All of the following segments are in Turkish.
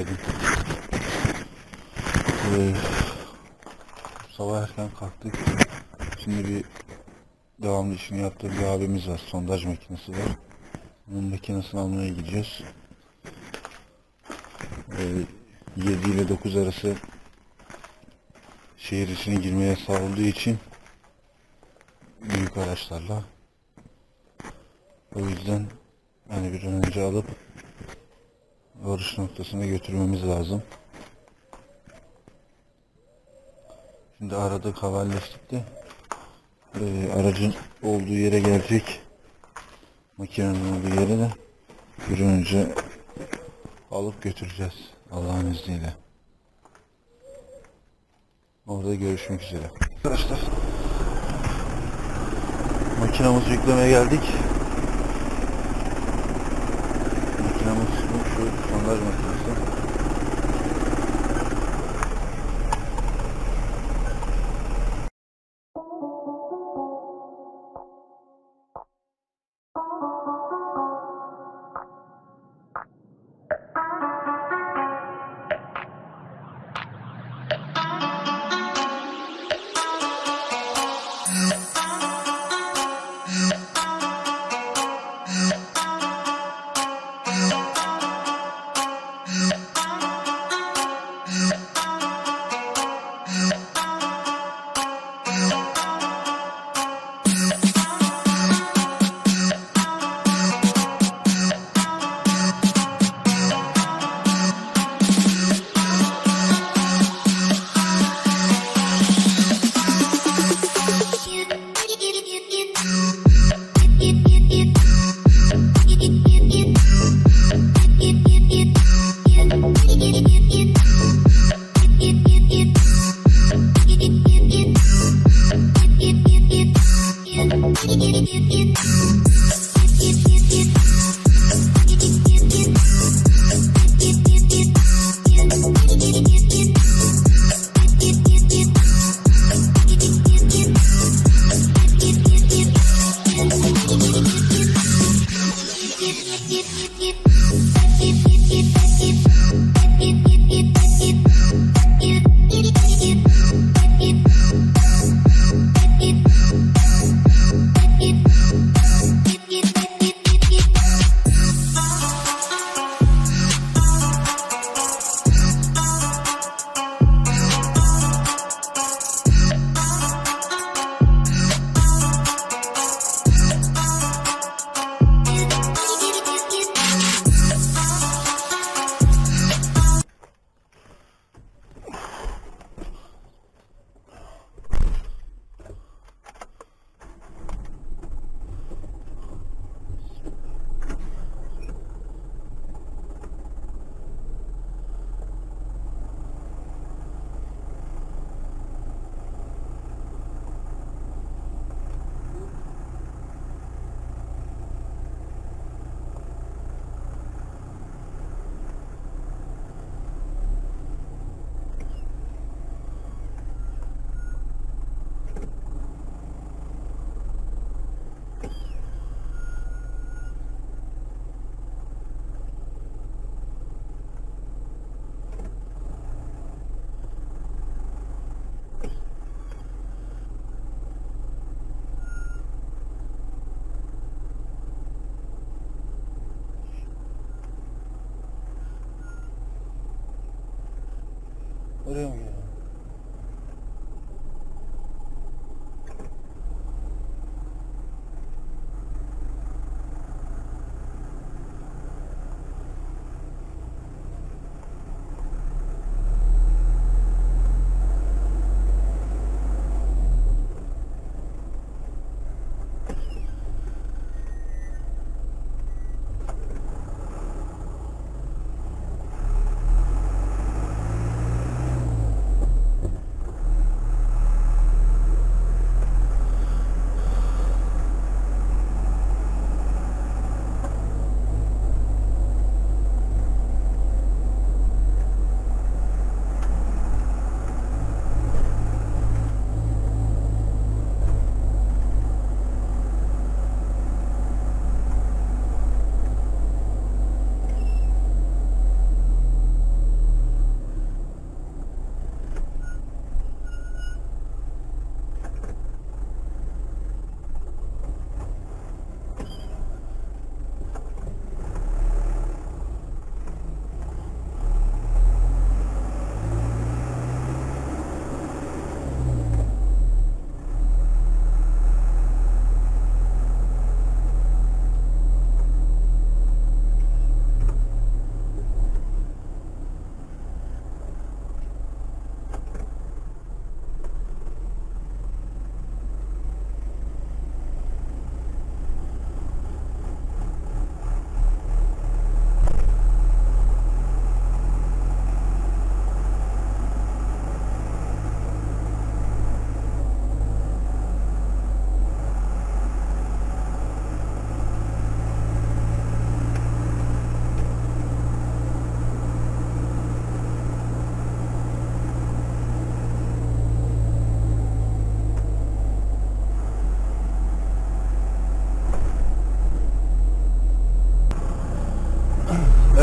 Günaydın. Ee, sabah erken kalktık. Şimdi bir devamlı işini yaptığı bir abimiz var. Sondaj makinesi var. Onun makinesini almaya gidiyoruz. Ee, 7 ile 9 arası şehir içine girmeye sağladığı için büyük araçlarla o yüzden hani bir an önce alıp varış noktasına götürmemiz lazım. Şimdi aradık haberleştik de e, aracın olduğu yere gelecek makinenin olduğu yere de bir önce alıp götüreceğiz Allah'ın izniyle. Orada görüşmek üzere. Arkadaşlar makinamızı yüklemeye geldik. Makinamız bu, şu sondaj makinesi. Oraya mı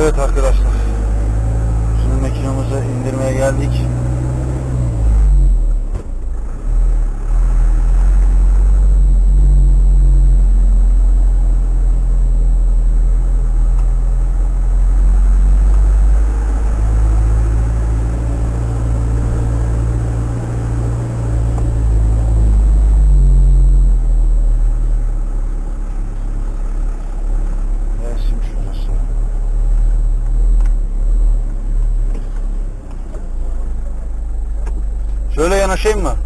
Evet arkadaşlar. Şimdi makinamızı indirmeye geldik. şey?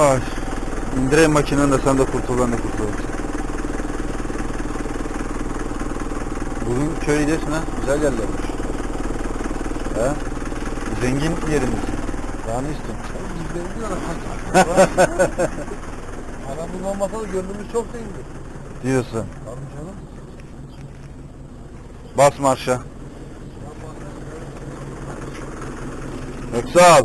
Ay. İndireyim makineni de sen de kurtul ben de kurtulayım. Bugün köydesin ha. Güzel yerlermiş. He? Zengin yerimiz. Daha ne istiyorsun? Biz zengin adam. Paramız olmasa da gönlümüz çok zengin. Diyorsun. Tabii canım. Bas marşa. Öksal.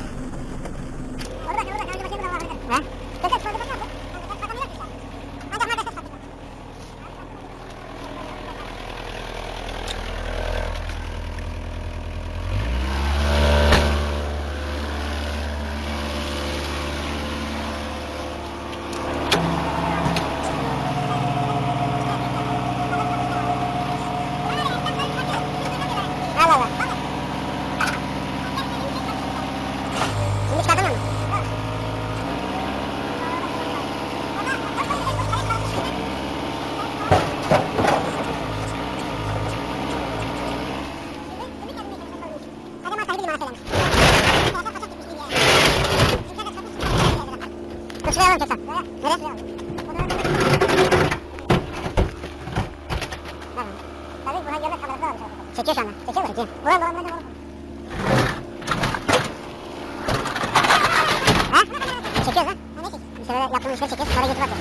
Çekiyor şu anda. Çekiyor mu? Çekiyor. Ulan ulan ulan. Ha? Çekiyoruz ha? Bir şeyler yaptığımız işleri çekiyoruz. Sonra YouTube'a atıyoruz.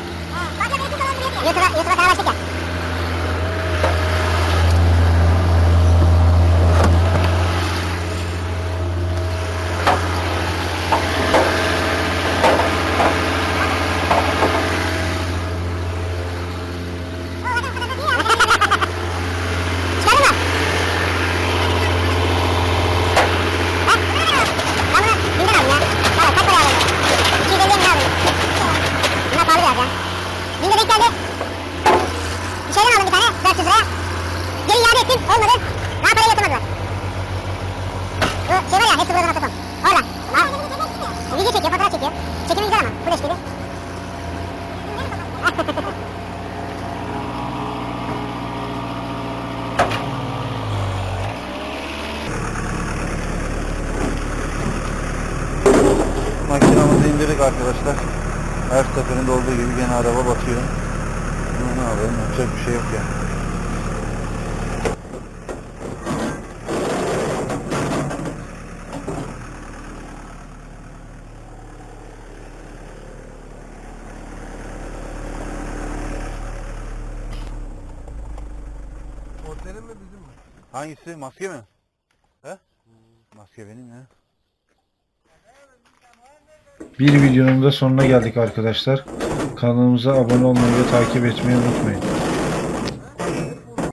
Makinamızı indirdik arkadaşlar. Her seferinde olduğu gibi gene araba batıyor. Ama ne yapalım yapacak bir şey yok yani. O senin mi bizim mi? Hangisi? Maske mi? He? Maske benim ya. Bir videonun da sonuna geldik arkadaşlar. Kanalımıza abone olmayı ve takip etmeyi unutmayın.